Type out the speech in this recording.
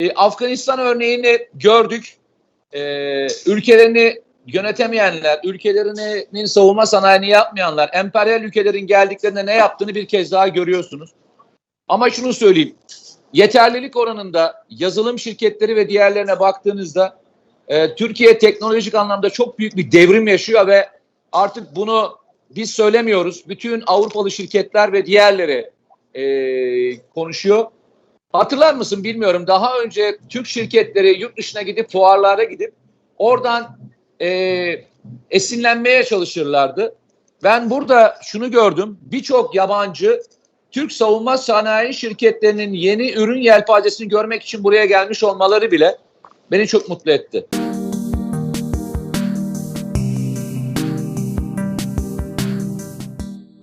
E, Afganistan örneğini gördük. E, ülkelerini yönetemeyenler, ülkelerinin savunma sanayini yapmayanlar, emperyal ülkelerin geldiklerinde ne yaptığını bir kez daha görüyorsunuz. Ama şunu söyleyeyim. Yeterlilik oranında yazılım şirketleri ve diğerlerine baktığınızda e, Türkiye teknolojik anlamda çok büyük bir devrim yaşıyor ve artık bunu biz söylemiyoruz. Bütün Avrupalı şirketler ve diğerleri e, konuşuyor. Hatırlar mısın bilmiyorum. Daha önce Türk şirketleri yurt dışına gidip fuarlara gidip oradan e, esinlenmeye çalışırlardı. Ben burada şunu gördüm. Birçok yabancı Türk savunma sanayi şirketlerinin yeni ürün yelpazesini görmek için buraya gelmiş olmaları bile beni çok mutlu etti.